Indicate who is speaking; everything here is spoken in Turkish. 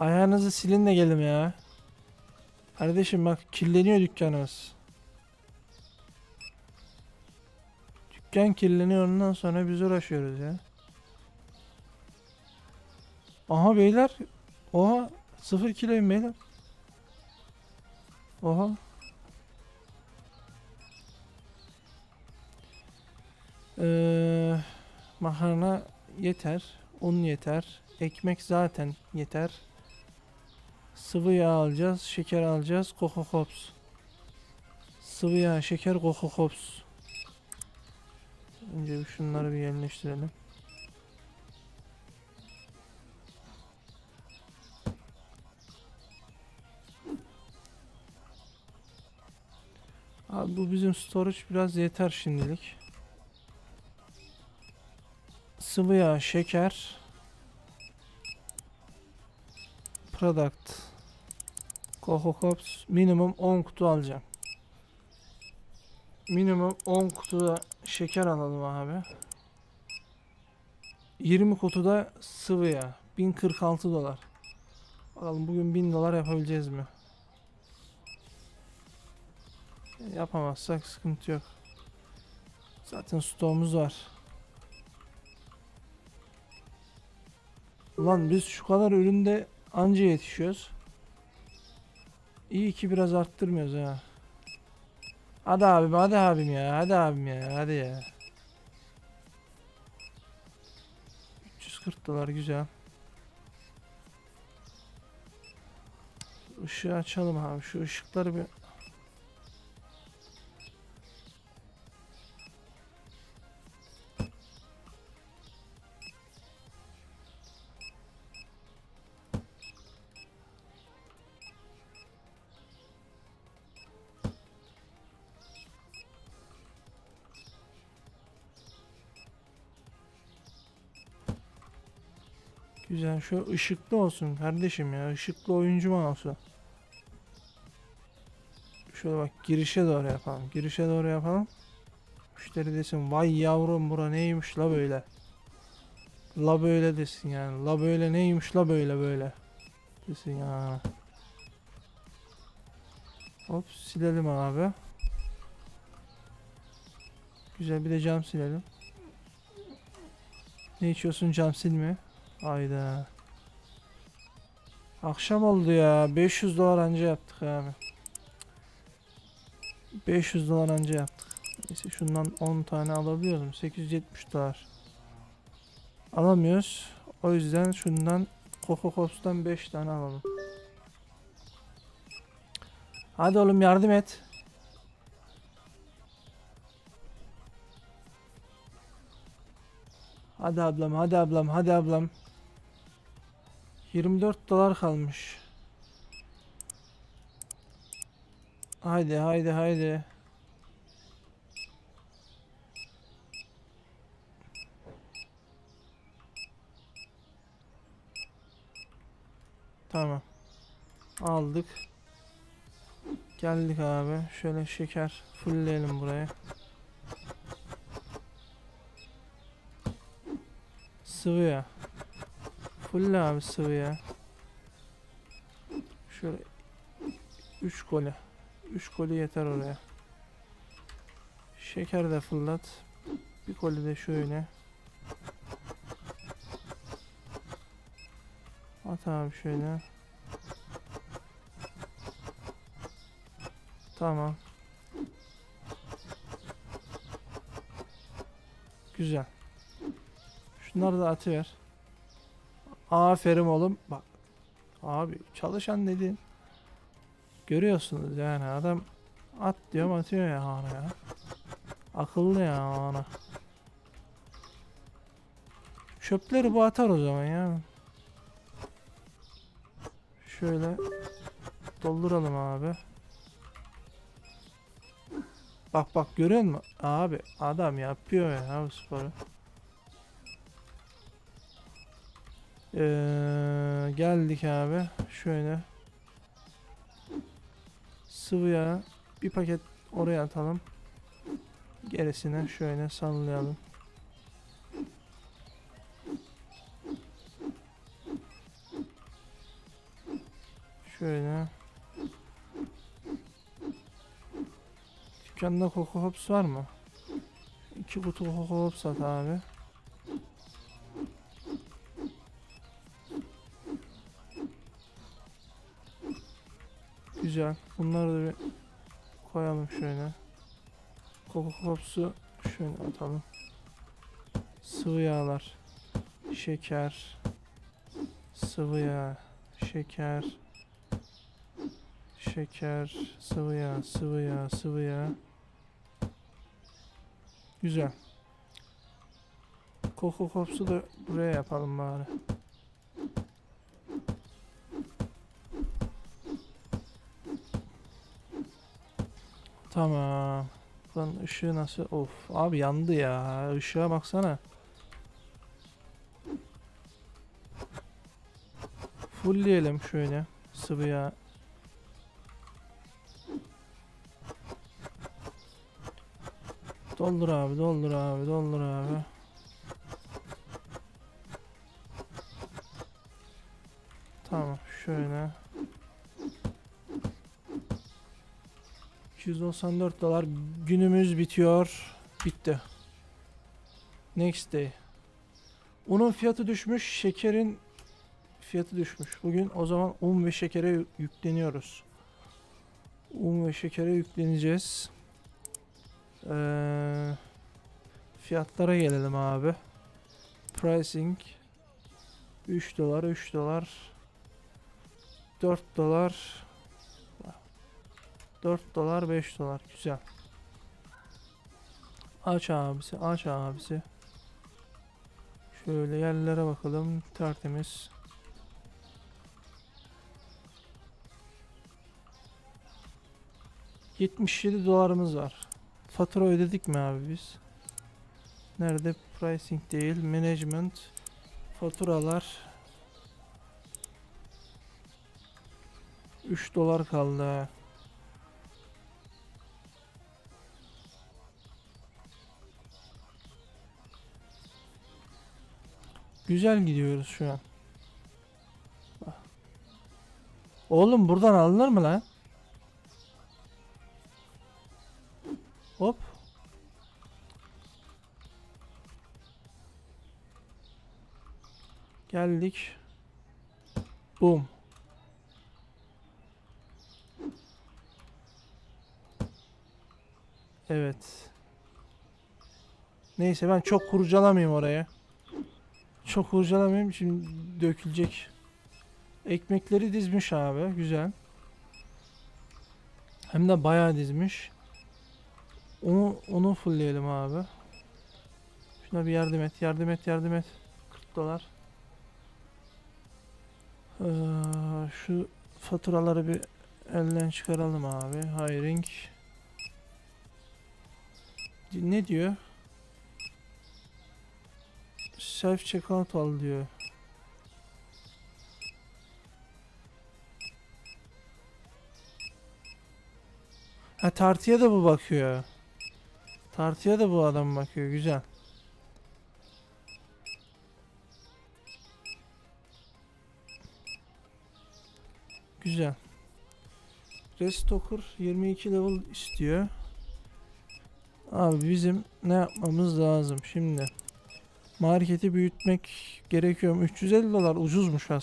Speaker 1: Ayağınızı silin de gelin ya. Kardeşim bak kirleniyor dükkanımız. Dükkan kirleniyor ondan sonra biz uğraşıyoruz ya. Aha beyler. Oha. Sıfır kiloyum beyler. Oha. Ee, makarna yeter. Un yeter. Ekmek zaten yeter. Sıvı yağ alacağız. Şeker alacağız. Coco Pops. Sıvı yağ, şeker, Coco Pops. Önce şunları bir yerleştirelim. Abi bu bizim storage biraz yeter şimdilik. Sıvı yağ, şeker, product, Coco Pops minimum 10 kutu alacağım. Minimum 10 kutu şeker alalım abi. 20 kutuda sıvı yağ. 1046 dolar. Bakalım bugün 1000 dolar yapabileceğiz mi? Yapamazsak sıkıntı yok. Zaten stoğumuz var. Ulan biz şu kadar üründe anca yetişiyoruz. İyi ki biraz arttırmıyoruz ha. Hadi abim hadi abim ya hadi abim ya hadi ya. 340 dolar güzel. Işığı açalım abi şu ışıkları bir Güzel şu ışıklı olsun kardeşim ya ışıklı oyuncu mouse'u. Şöyle bak girişe doğru yapalım. Girişe doğru yapalım. Müşteri desin vay yavrum bura neymiş la böyle. La böyle desin yani. La böyle neymiş la böyle böyle. Desin ya. Hop silelim abi. Güzel bir de cam silelim. Ne içiyorsun cam silme. Hayda. Akşam oldu ya. 500 dolar anca yaptık abi. 500 dolar anca yaptık. Neyse şundan 10 tane alabiliyoruz mu? 870 dolar. Alamıyoruz. O yüzden şundan Coco Pops'tan 5 tane alalım. Hadi oğlum yardım et. Hadi ablam, hadi ablam, hadi ablam. 24 dolar kalmış. Haydi haydi haydi. Tamam. Aldık. Geldik abi. Şöyle şeker fullleyelim buraya. Sıvı ya. Full abi sıvı ya. Şöyle 3 koli. 3 koli yeter oraya. Şeker de fırlat. Bir koli de şöyle. At abi şöyle. Tamam. Güzel. Şunları da atıver. Aferin oğlum. Bak. Abi çalışan dedin. Görüyorsunuz yani adam at diyorum atıyor ya ana ya. Akıllı ya ana. Çöpleri bu atar o zaman ya. Şöyle dolduralım abi. Bak bak görüyor musun? Abi adam yapıyor ya bu sporu. Ee, geldik abi. Şöyle. Sıvı yağ. Bir paket oraya atalım. Gerisine şöyle sallayalım. Şöyle. Dükkanda Coco Hops var mı? İki kutu Coco Hops sat abi. Güzel. Bunları da bir koyalım şöyle. Coco Hops'u şöyle atalım. Sıvı yağlar. Şeker. Sıvı yağ. Şeker. Şeker. Sıvı yağ. Sıvı yağ. Sıvı yağ. Güzel. Coco Hops'u da buraya yapalım bari. Tamam. Lan ışığı nasıl? Of abi yandı ya. Işığa baksana. Fullleyelim şöyle sıvı yağ. Doldur abi, doldur abi, doldur abi. 294 dolar günümüz bitiyor. Bitti. Next day. Unun fiyatı düşmüş, şekerin fiyatı düşmüş. Bugün o zaman un ve şekere yü- yükleniyoruz. Un ve şekere yükleneceğiz. Ee, fiyatlara gelelim abi. Pricing 3 dolar, 3 dolar 4 dolar 4 dolar 5 dolar güzel. Aç abisi aç abisi. Şöyle yerlere bakalım tertemiz. ...77 dolarımız var. Fatura ödedik mi abi biz? Nerede? Pricing değil. Management. Faturalar. 3 dolar kaldı. Güzel gidiyoruz şu an. Oğlum buradan alınır mı lan? Hop. Geldik. Boom. Evet. Neyse ben çok kurcalamayayım oraya. Çok kurcalamayayım şimdi dökülecek. Ekmekleri dizmiş abi güzel. Hem de bayağı dizmiş. Onu onu fullleyelim abi. Şuna bir yardım et, yardım et, yardım et. 40 dolar. Ee, şu faturaları bir elden çıkaralım abi. Hiring. Ne diyor? Self checkout al diyor. Ha tartıya da bu bakıyor. Tartıya da bu adam bakıyor. Güzel. Güzel. Restoker 22 level istiyor. Abi bizim ne yapmamız lazım şimdi? Marketi büyütmek gerekiyor. 350 dolar ucuzmuş aslında.